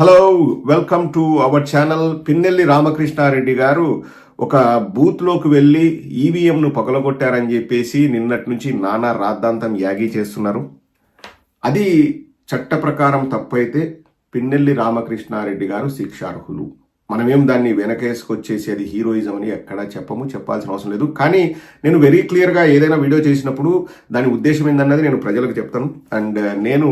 Hello welcome to our channel Pinnelli Ramakrishna Reddy గారు ఒక బూత్లోకి వెళ్ళి ఈవీఎంను పగలగొట్టారని చెప్పేసి నిన్నటి నుంచి నానా రాద్ధాంతం యాగి చేస్తున్నారు. అది చట్ట ప్రకారం తప్పైతే పిన్నెల్లి రామకృష్ణారెడ్డి గారు శిక్షార్హులు. మనమేం దాన్ని వెనకేసుకొచ్చేసి అది హీరోయిజం అని ఎక్కడా చెప్పము చెప్పాల్సిన అవసరం లేదు. కానీ నేను వెరీ క్లియర్గా ఏదైనా వీడియో చేసినప్పుడు దాని ఉద్దేశం ఏందన్నది నేను ప్రజలకు చెప్తాను. అండ్ నేను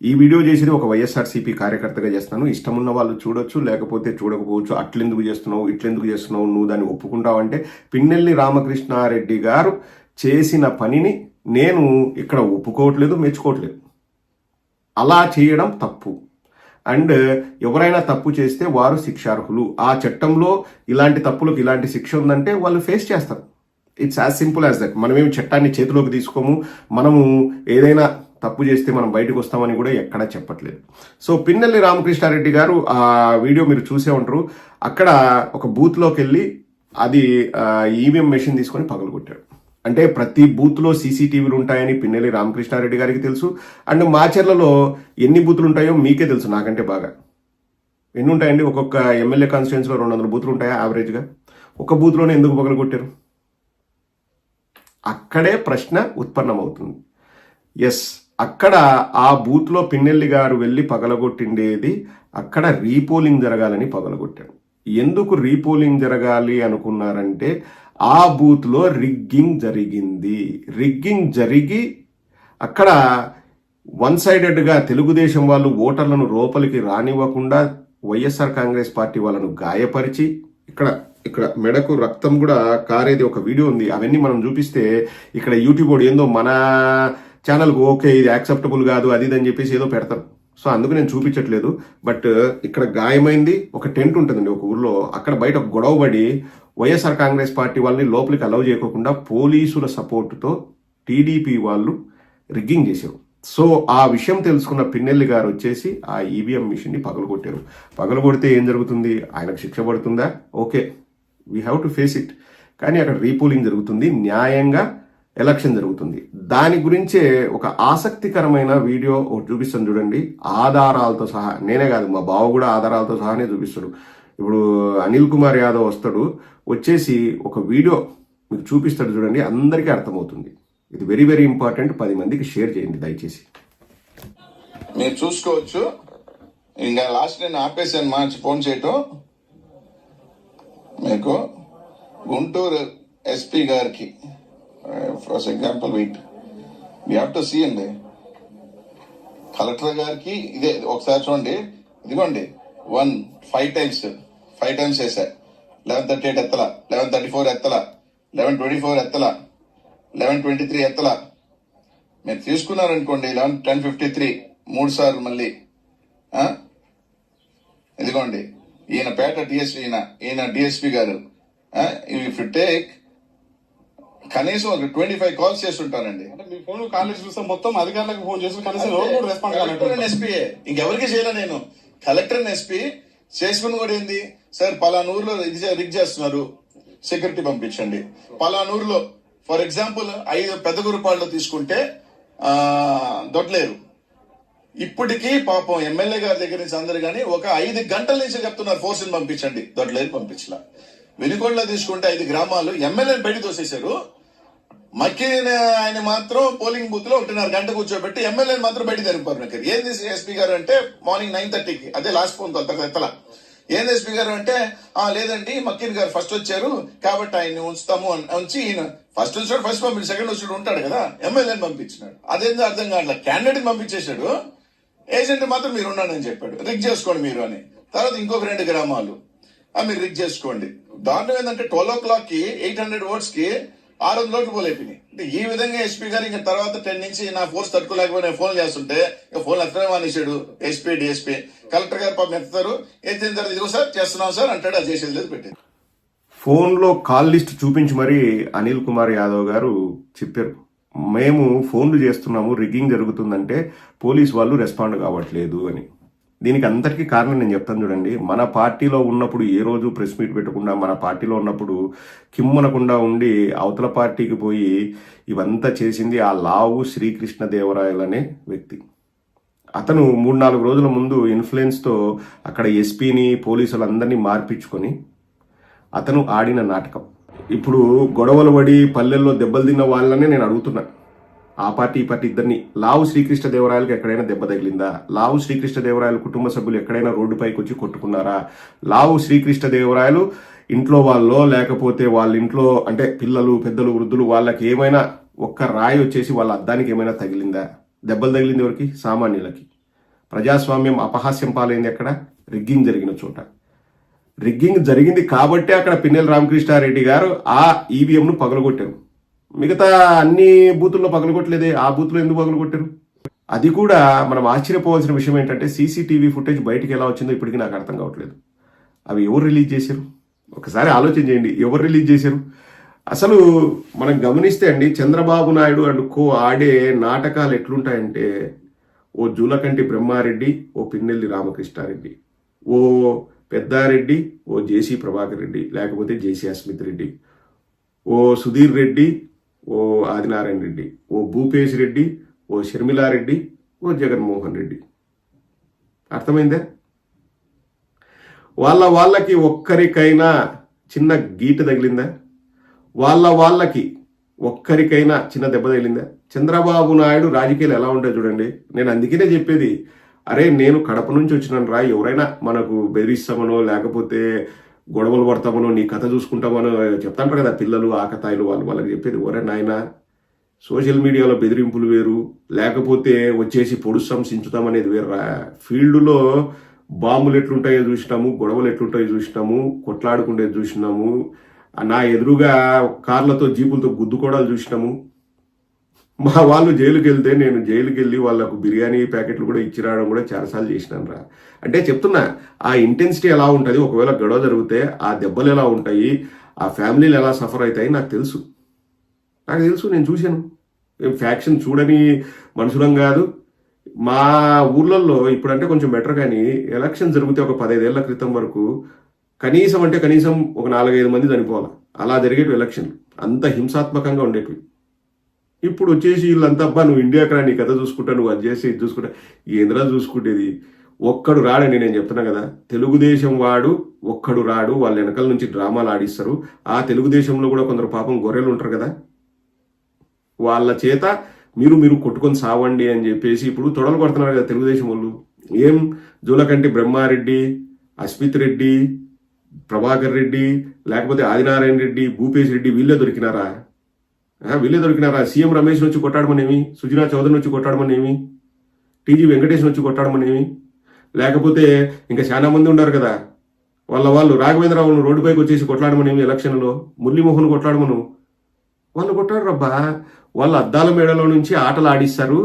ఈ వీడియో చేసేది ఒక వైఎస్ఆర్సీపీ కార్యకర్తగా చేస్తాను ఇష్టం ఉన్న వాళ్ళు చూడొచ్చు లేకపోతే చూడకపోవచ్చు. అట్లెందుకు చేస్తున్నావు ఇట్లెందుకు చేస్తున్నావు నువ్వు దాన్ని ఒప్పుకుంటావు అంటే పిన్నెల్లి రామకృష్ణారెడ్డి గారు చేసిన పనిని నేను ఇక్కడ ఒప్పుకోవట్లేదు మెచ్చుకోవట్లేదు. అలా చేయడం తప్పు. అండ్ ఎవరైనా తప్పు చేస్తే వారు శిక్షార్హులు. ఆ చట్టంలో ఇలాంటి తప్పులకు ఇలాంటి శిక్ష ఉందంటే వాళ్ళు ఫేస్ చేస్తారు. It's as simple as that మనమేమి చట్టాన్ని చేతిలోకి తీసుకోము మనము ఏదైనా తప్పు చేస్తే మనం బయటకు వస్తామని కూడా ఎక్కడా చెప్పట్లేదు. సో పిన్నెల్లి రామకృష్ణారెడ్డి గారు ఆ వీడియో మీరు చూసే ఉంటారు. అక్కడ ఒక బూత్లోకి వెళ్ళి అది ఈవీఎం మెషిన్ తీసుకొని పగలగొట్టాడు. అంటే ప్రతి బూత్లో సీసీటీవీలు ఉంటాయని పిన్నెల్లి రామకృష్ణారెడ్డి గారికి తెలుసు. అండ్ మాచర్లలో ఎన్ని బూతులు ఉంటాయో మీకే తెలుసు నాకంటే బాగా. ఎన్ని ఉంటాయండి? ఒక్కొక్క ఎమ్మెల్యే కాన్స్టిట్యున్సీలో రెండు వందల బూతులు ఉంటాయా యావరేజ్గా ఒక బూత్లోనే ఎందుకు పగలగొట్టారు? అక్కడే ప్రశ్న ఉత్పన్నమవుతుంది. ఎస్ అక్కడ ఆ బూత్లో పిన్నెల్లి గారు వెళ్ళి పగలగొట్టిండేది అక్కడ రీపోలింగ్ జరగాలని పగలగొట్టాడు. ఎందుకు రీపోలింగ్ జరగాలి అనుకున్నారంటే ఆ బూత్లో రిగ్గింగ్ జరిగింది. రిగ్గింగ్ జరిగి అక్కడ వన్ సైడెడ్గా తెలుగుదేశం వాళ్ళు ఓటర్లను లోపలికి రానివ్వకుండా వైఎస్ఆర్ కాంగ్రెస్ పార్టీ వాళ్ళను గాయపరిచి ఇక్కడ ఇక్కడ మెడకు రక్తం కూడా కారేది ఒక వీడియో ఉంది. అవన్నీ మనం చూపిస్తే ఇక్కడ యూట్యూబ్ ఏందో మన ఛానల్కి ఓకే ఇది యాక్సెప్టబుల్ కాదు అది అని చెప్పేసి ఏదో పెడతారు. సో అందుకు నేను చూపించట్లేదు. బట్ ఇక్కడ గాయమైంది ఒక టెంట్ ఉంటుందండి ఒక ఊర్లో. అక్కడ బయట ఒక గొడవ పడి వైఎస్ఆర్ కాంగ్రెస్ పార్టీ వాళ్ళని లోపలికి అలౌ చేయకోకుండా పోలీసుల సపోర్టుతో టీడీపీ వాళ్ళు రిగ్గింగ్ చేశారు. సో ఆ విషయం తెలుసుకున్న పిన్నెల్లి గారు వచ్చేసి ఆ ఈవీఎం మిషన్ని పగలగొట్టారు. పగలగొడితే ఏం జరుగుతుంది? ఆయనకు శిక్ష పడుతుందా? Okay we have to face it కానీ అక్కడ రీపోలింగ్ జరుగుతుంది. న్యాయంగా ఎలక్షన్ జరుగుతుంది. దాని గురించే ఒక ఆసక్తికరమైన వీడియో చూపిస్తాను చూడండి. ఆధారాలతో సహా నేనే కాదు మా బావ కూడా ఆధారాలతో సహానే చూపిస్తాడు. ఇప్పుడు అనిల్ కుమార్ యాదవ్ వస్తాడు వచ్చేసి ఒక వీడియో మీకు చూపిస్తాడు చూడండి అందరికీ అర్థమవుతుంది. ఇది వెరీ వెరీ ఇంపార్టెంట్ పది మందికి షేర్ చేయండి దయచేసి. మీరు చూసుకోవచ్చు. ఇంకా లాస్ట్ నేను ఆపేసాను మార్చి ఫోన్ చేయటం. మీకు గుంటూరు ఎస్పీ గారికి. For example wait we have to see అండి కలెక్టర్ గారికి ఇదే ఒకసారి చూడండి. ఇదిగోండి. One five times five times వేసా లెవెన్ థర్టీ ఎయిట్ ఎత్తల. లెవెన్ థర్టీ ఫోర్ ఎత్తల. లెవెన్ ట్వంటీ ఫోర్ ఎత్తల. లెవెన్ ట్వంటీ త్రీ ఎత్తల. మీరు తీసుకున్నారనుకోండి లెవెన్ టెన్ ఫిఫ్టీ త్రీ మూడు సార్లు మళ్ళీ. ఇదిగోండి. ఈయన పేట డిఎస్పీ ఈయన ఈయన డిఎస్పీ గారు. ఇఫ్ యు టేక్ కనీసం ఒక ట్వంటీ ఫైవ్ కాల్స్ చేస్తుంటారండి. అంటే మీ ఫోన్ కాలేజ్ చూస్తే మొత్తం అధికారులకు ఫోన్ చేసి కనీసం ఎవరు కూడా రెస్పాండ్ కలెక్టర్ కాలేదు ఎస్పీ ఇంకెవరికి చేయలే నేను? కలెక్టర్ ఎస్పీ చేసుకుని కూడా ఏంది? సార్ పలానూరులో రిగ్ చేస్తున్నారు. సెక్యూరిటీ పంపించండి. పలానూరులో ఫర్ ఎగ్జాంపుల్ ఐదు పెద్ద గురుపాడులో తీసుకుంటే దొడ్లేరు ఇప్పటికీ పాపం ఎమ్మెల్యే గారి దగ్గర నుంచి అందరు కానీ ఒక ఐదు గంటల నుంచి చెప్తున్నారు ఫోర్స్ని పంపించండి. దొడ్లేరు పంపించలా. వెనుకొండలో తీసుకుంటే ఐదు గ్రామాలు ఎమ్మెల్యేని బయట తోసేశారు. మక్కిన ఆయన మాత్రం పోలింగ్ బూత్లో ఒకటిన్నర గంట కూర్చోబెట్టి ఎమ్మెల్యేని మాత్రం బయట జరిపారు ఏంది ఎస్పీ గారు అంటే మార్నింగ్ నైన్ థర్టీకి అదే లాస్ట్ ఫోన్ ఎత్తల ఏంది ఎస్పీ గారు అంటే ఆ లేదండి మక్కిన్ గారు ఫస్ట్ వచ్చారు కాబట్టి ఆయన్ని ఉంచుతాము అని ఉంచి ఈయన ఫస్ట్ వచ్చాడు ఫస్ట్ పంపించి సెకండ్ వచ్చాడు ఉంటాడు కదా ఎమ్మెల్యేని పంపించినాడు. అదేందో అర్థం కావట్లేదు క్యాండిడేట్ పంపించేశాడు. ఏజెంట్ మాత్రం మీరు ఉన్నానని చెప్పాడు. రిక్ చేసుకోండి మీరు అని. తర్వాత ఇంకొక రెండు గ్రామాలు. మీరు రిక్ చేసుకోండి. దారుణం ఏంటంటే ట్వెల్వ్ ఓ క్లాక్కి ఎయిట్ హండ్రెడ్ ఓట్స్కి ఆరు వందల ఓట్లు పోలేపినాయి. అంటే ఈ విధంగా ఎస్పీ గారు ఇంకా తర్వాత టెన్ నుంచి నా ఫోర్స్ తట్టుకోలేకపోయినా ఫోన్ చేస్తుంటే ఇక ఫోన్ ఎత్తడం మానేశాడు ఎస్పీ డిఎస్పీ. కలెక్టర్ గారు పాపం ఎత్తారు ఎత్తిన తర్వాత ఇదిగో సార్ చేస్తున్నాం సార్ అంటాడు అది చేసేది లేదు పెట్టేది. ఫోన్లో కాల్ లిస్ట్ చూపించి మరీ అనిల్ కుమార్ యాదవ్ గారు చెప్పారు. మేము ఫోన్లు చేస్తున్నాము రిగ్గింగ్ జరుగుతుందంటే పోలీస్ వాళ్ళు రెస్పాండ్ కావట్లేదు అని. దీనికి అంతటికీ కారణం నేను చెప్తాను చూడండి. మన పార్టీలో ఉన్నప్పుడు ఏ రోజు ప్రెస్ మీట్ పెట్టకుండా మన పార్టీలో ఉన్నప్పుడు కిమ్మనకుండా ఉండి అవతల పార్టీకి పోయి ఇవంతా చేసింది ఆ లావు శ్రీకృష్ణదేవరాయలు అనే వ్యక్తి. అతను మూడు నాలుగు రోజుల ముందు ఇన్ఫ్లుయెన్స్తో అక్కడ ఎస్పీని పోలీసులందరినీ మార్పించుకొని అతను ఆడిన నాటకం. ఇప్పుడు గొడవలు పడి పల్లెల్లో దెబ్బలు తిన్న వాళ్ళనే నేను అడుగుతున్నాను. ఆ పార్టీ ఈ పార్టీ ఇద్దరిని లావు శ్రీకృష్ణదేవరాయలకు ఎక్కడైనా దెబ్బ తగిలిందా? లావు శ్రీకృష్ణదేవరాయలు కుటుంబ సభ్యులు ఎక్కడైనా రోడ్డుపైకి వచ్చి కొట్టుకున్నారా? లావు శ్రీకృష్ణదేవరాయలు ఇంట్లో వాళ్ళో లేకపోతే వాళ్ళ ఇంట్లో అంటే పిల్లలు పెద్దలు వృద్ధులు వాళ్ళకి ఏమైనా ఒక్క రాయి వచ్చేసి వాళ్ళ అద్దానికి ఏమైనా తగిలిందా? దెబ్బలు తగిలింది ఎవరికి? సామాన్యులకి. ప్రజాస్వామ్యం అపహాస్యం పాలైంది ఎక్కడ? రిగ్గింగ్ జరిగిన చోట. రిగ్గింగ్ జరిగింది కాబట్టే అక్కడ పిన్నెల రామకృష్ణారెడ్డి గారు ఆ ఈవీఎంను పగలగొట్టారు. మిగతా అన్ని బూతుల్లో పగలగొట్టలేదే. ఆ బూత్లో ఎందుకు పగలగొట్టారు? అది కూడా మనం ఆశ్చర్యపోవాల్సిన విషయం ఏంటంటే సీసీటీవీ ఫుటేజ్ బయటికి ఎలా వచ్చిందో ఇప్పటికీ నాకు అర్థం కావట్లేదు. అవి ఎవరు రిలీజ్ చేశారు? ఒకసారి ఆలోచన చేయండి. ఎవరు రిలీజ్ చేశారు? అసలు మనం గమనిస్తే అండి చంద్రబాబు నాయుడు అండ్ కో ఆడే నాటకాలు ఎట్లుంటాయంటే ఓ జూలకంటి బ్రహ్మారెడ్డి ఓ పిన్నెల్లి రామకృష్ణారెడ్డి ఓ పెద్దారెడ్డి ఓ జేసీ ప్రభాకర్ రెడ్డి లేకపోతే జేసీ అస్మిత్ రెడ్డి ఓ సుధీర్ రెడ్డి ఓ ఆదినారాయణ రెడ్డి ఓ భూపేష్ రెడ్డి ఓ షర్మిలారెడ్డి ఓ జగన్మోహన్ రెడ్డి. అర్థమైందా? వాళ్ళ వాళ్ళకి ఒక్కరికైనా చిన్న గీట తగిలిందా? వాళ్ళ వాళ్ళకి ఒక్కరికైనా చిన్న దెబ్బ తగిలిందా? చంద్రబాబు నాయుడు రాజకీయాలు ఎలా ఉంటాయి చూడండి. నేను అందుకనే చెప్పేది అరే నేను కడప నుంచి వచ్చినాను రా ఎవరైనా మనకు బెదిరిస్తామనో లేకపోతే గొడవలు పడతామనో నీ కథ చూసుకుంటామనో చెప్తాంటారు కదా పిల్లలు ఆకతాయిలు వాళ్ళు వాళ్ళకి చెప్పేది ఒరే నాయన సోషల్ మీడియాలో బెదిరింపులు వేరు లేకపోతే వచ్చేసి పొడుస్తాం సించుతాం అనేది వేరురా ఫీల్డ్లో బాంబులు ఎట్లుంటాయో చూసినాము గొడవలు ఎట్లుంటాయో చూసినాము కొట్లాడుకుంటే చూసినాము నా ఎదురుగా కార్లతో జీపులతో గుద్దుకోవడాలు చూసినాము మా వాళ్ళు జైలుకి వెళ్తే నేను జైలుకి వెళ్ళి వాళ్ళకు బిర్యానీ ప్యాకెట్లు కూడా ఇచ్చి రావడం కూడా చాలాసార్లు చేసినాను రా. అంటే చెప్తున్నా ఆ ఇంటెన్సిటీ ఎలా ఉంటుంది? ఒకవేళ గొడవ జరిగితే ఆ దెబ్బలు ఎలా ఉంటాయి? ఆ ఫ్యామిలీలు ఎలా సఫర్ అవుతాయి? నాకు తెలుసు. నాకు తెలుసు నేను చూశాను. ఫ్యాక్షన్ చూడని మనుషులం కాదు. మా ఊర్లలో ఇప్పుడంటే కొంచెం బెటర్ కానీ ఎలక్షన్ జరిగితే ఒక పదైదేళ్ళ క్రితం వరకు కనీసం అంటే కనీసం ఒక నాలుగైదు మంది చనిపోవాలి? అలా జరిగేవి ఎలక్షన్ అంత హింసాత్మకంగా ఉండేటివి. ఇప్పుడు వచ్చేసి వీళ్ళంతా అబ్బా నువ్వు ఇండియాకి రా నీ కథ చూసుకుంటా నువ్వు అది చేసి ఇది చూసుకుంటా. ఏంద్రా చూసుకుంటేది ఒక్కడు రాడని నేను చెప్తున్నా కదా. తెలుగుదేశం వాడు ఒక్కడు రాడు వాళ్ళ వెనకాల నుంచి డ్రామాలు ఆడిస్తారు. ఆ తెలుగుదేశంలో కూడా కొందరు పాపం గొర్రెలు ఉంటారు కదా. వాళ్ళ చేత మీరు మీరు కొట్టుకొని సావండి అని చెప్పేసి ఇప్పుడు తొడలు కొడుతున్నారు కదా తెలుగుదేశం వాళ్ళు. ఏం? జూలకంటి బ్రహ్మారెడ్డి అస్మిత్ రెడ్డి ప్రభాకర్ రెడ్డి లేకపోతే ఆదినారాయణ రెడ్డి భూపేష్ రెడ్డి వీళ్ళే దొరికినారా? వీళ్ళే దొరికినారా? సీఎం రమేష్ నుంచి కొట్టాడమనేమి? సుజనా చౌదరి నుంచి కొట్టాడమనేమి? టీజీ వెంకటేష్ నుంచి కొట్టాడమనేమి? లేకపోతే ఇంకా చాలా మంది ఉన్నారు కదా. వాళ్ళ వాళ్ళు రాఘవేంద్రరావును రోడ్డుపైకి వచ్చేసి కొట్లాడమనేమి ఎలక్షన్లో? మురళీమోహన్ కొట్లాడమను? వాళ్ళు కొట్టాడు రబ్బా వాళ్ళ అద్దాల మేడలో నుంచి ఆటలు ఆడిస్తారు.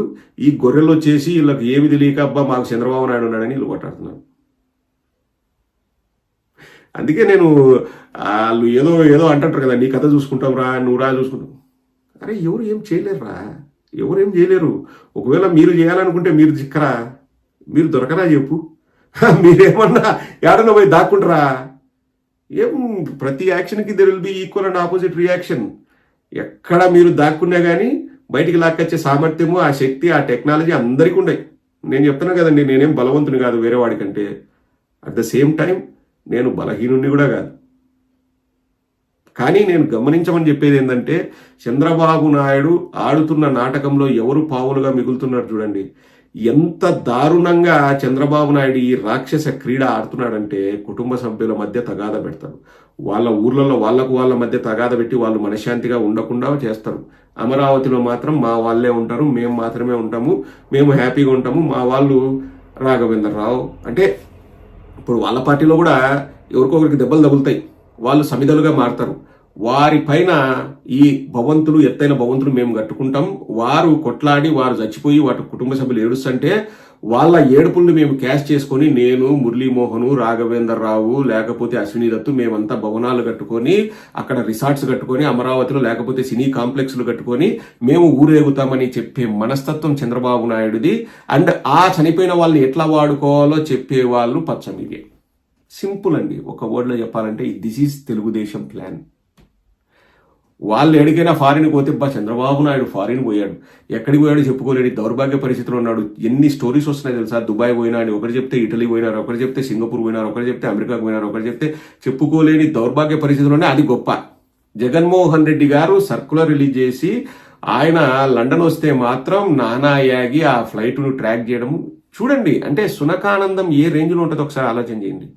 ఈ గొర్రెలు వచ్చేసి వీళ్ళకి ఏమి తెలియక అబ్బా మాకు చంద్రబాబు నాయుడు ఉన్నాడని వీళ్ళు కొట్లాడుతున్నారు అందుకే నేను వాళ్ళు ఏదో ఏదో అంటుంటారు కదా నీ కథ చూసుకుంటాం రా నువ్వు రా చూసుకుంటాం. అరే ఎవరు ఏం చేయలేరురా? ఎవరు ఏం చేయలేరు? ఒకవేళ మీరు చేయాలనుకుంటే మీరు చిక్కరా మీరు దొరకరా చెప్పు. మీరేమన్నా ఏడన్నా పోయి దాక్కుంటారా? ఏం ప్రతి యాక్షన్కి there will be equal and opposite reaction ఎక్కడ మీరు దాక్కున్నా కానీ బయటికి లాక్కొచ్చే సామర్థ్యము ఆ శక్తి ఆ టెక్నాలజీ అందరికీ ఉన్నాయి నేను చెప్తున్నా కదండి నేనేం బలవంతుని కాదు వేరే వాడికంటే అట్ ద సేమ్ టైం నేను బలహీనుణ్ణి కూడా కాదు. కానీ నేను గమనించమని చెప్పేది ఏంటంటే చంద్రబాబు నాయుడు ఆడుతున్న నాటకంలో ఎవరు పావులుగా మిగులుతున్నారు చూడండి. ఎంత దారుణంగా చంద్రబాబు నాయుడు ఈ రాక్షస క్రీడ ఆడుతున్నాడంటే కుటుంబ సభ్యుల మధ్య తగాద పెడతారు. వాళ్ళ ఊర్లలో వాళ్ళకు వాళ్ళ మధ్య తగాద పెట్టి వాళ్ళు మనశ్శాంతిగా ఉండకుండా చేస్తారు. అమరావతిలో మాత్రం మా వాళ్ళే ఉంటారు మేము మాత్రమే ఉంటాము మేము హ్యాపీగా ఉంటాము. మా వాళ్ళు రాఘవేంద్రరావు అంటే ఇప్పుడు వాళ్ళ పార్టీలో కూడా ఎవరికొకరికి దెబ్బలు తగులుతాయి. వాళ్ళు సమిధలుగా మారతారు. వారిపైన ఈ భవంతులు ఎత్తైన భవంతులు మేము కట్టుకుంటాం. వారు కొట్లాడి వారు చచ్చిపోయి వాటి కుటుంబ సభ్యులు ఏడుస్తుంటే వాళ్ళ ఏడుపుల్ని మేము క్యాష్ చేసుకొని నేను మురళీమోహను రాఘవేంద్రరావు లేకపోతే అశ్విని దత్తు మేమంతా భవనాలు కట్టుకొని అక్కడ రిసార్ట్స్ కట్టుకొని అమరావతిలో లేకపోతే సినీ కాంప్లెక్స్లు కట్టుకొని మేము ఊరేగుతామని చెప్పే మనస్తత్వం చంద్రబాబు నాయుడుది. అండ్ ఆ చనిపోయిన వాళ్ళని ఎట్లా వాడుకోవాలో చెప్పే వాళ్ళు పచ్చమిగే. సింపుల్ అండి. ఒక వర్డ్లో చెప్పాలంటే దిస్ ఈజ్ తెలుగుదేశం ప్లాన్ వాళ్ళు ఎడికైనా ఫారిన్ పోతే బా చంద్రబాబు నాయుడు ఫారిన్ పోయాడు. ఎక్కడికి పోయాడు చెప్పుకోలేడు దౌర్భాగ్య పరిస్థితిలో ఉన్నాడు. ఎన్ని స్టోరీస్ వస్తున్నాయి తెలుసా? దుబాయ్ పోయినాడు ఒకరు చెప్తే ఇటలీ పోయినారు ఒకరు చెప్తే సింగపూర్ పోయినారు ఒకరు చెప్తే అమెరికాకు పోయినారు ఒకరు చెప్తే చెప్పుకోలేని దౌర్భాగ్య పరిస్థితిలోనే అది గొప్ప. జగన్మోహన్ రెడ్డి గారు సర్కులర్ రిలీజ్ చేసి ఆయన లండన్ వస్తే మాత్రం నానా యాగి ఆ ఫ్లైట్ను ట్రాక్ చేయడం చూడండి అంటే సునకానందం ఏ రేంజ్లో ఉంటుందో ఒకసారి ఆలోచన చేయండి.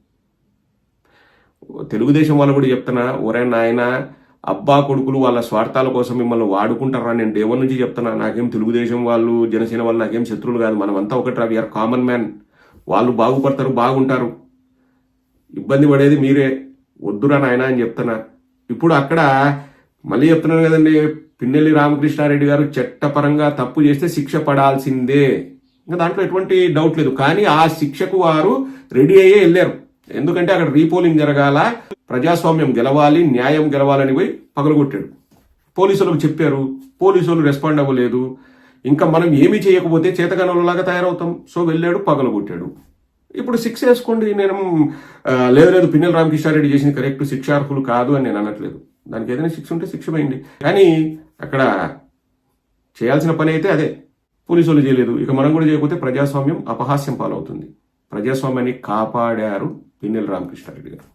తెలుగుదేశం వాళ్ళు కూడా చెప్తున్నా ఒరే నాయన అబ్బా కొడుకులు వాళ్ళ స్వార్థాల కోసం మిమ్మల్ని వాడుకుంటారా? నేను దేవన్ నుంచి చెప్తున్నా నాకేం తెలుగుదేశం వాళ్ళు జనసేన వాళ్ళు నాకేం శత్రువులు కాదు. మనం అంతా ఒకటి వీఆర్ కామన్ మ్యాన్ వాళ్ళు బాగుపడతారు బాగుంటారు. ఇబ్బంది పడేది మీరే. వద్దురా నాయన అని చెప్తున్నా. ఇప్పుడు అక్కడ మళ్ళీ చెప్తున్నాను కదండి పిన్నెల్లి రామకృష్ణారెడ్డి గారు చట్టపరంగా తప్పు చేస్తే శిక్ష పడాల్సిందే. ఇంకా దాంట్లో ఎటువంటి డౌట్ లేదు. కానీ ఆ శిక్షకు వారు రెడీ అయ్యే వెళ్ళారు. ఎందుకంటే అక్కడ రీపోలింగ్ జరగాల ప్రజాస్వామ్యం గెలవాలి న్యాయం గెలవాలని పోయి పగలగొట్టాడు. పోలీసులకు చెప్పారు పోలీసులు రెస్పాండ్ అవ్వలేదు. ఇంకా మనం ఏమీ చేయకపోతే చేతగనలాగా తయారవుతాం. సో వెళ్ళాడు పగలగొట్టాడు. ఇప్పుడు శిక్ష వేసుకోండి. నేను లేదు లేదు పిన్నెల రామకృష్ణారెడ్డి చేసిన కరెక్ట్ శిక్షార్హులు కాదు అని నేను అనట్లేదు. దానికి ఏదైనా శిక్ష ఉంటే శిక్ష పోయింది కానీ అక్కడ చేయాల్సిన పని అయితే అదే. పోలీసులు చేయలేదు. ఇక మనం కూడా చేయకపోతే ప్రజాస్వామ్యం అపహాస్యం పాలవుతుంది. ప్రజాస్వామ్యాన్ని కాపాడారు పిన్నెల రామకృష్ణారెడ్డి గారు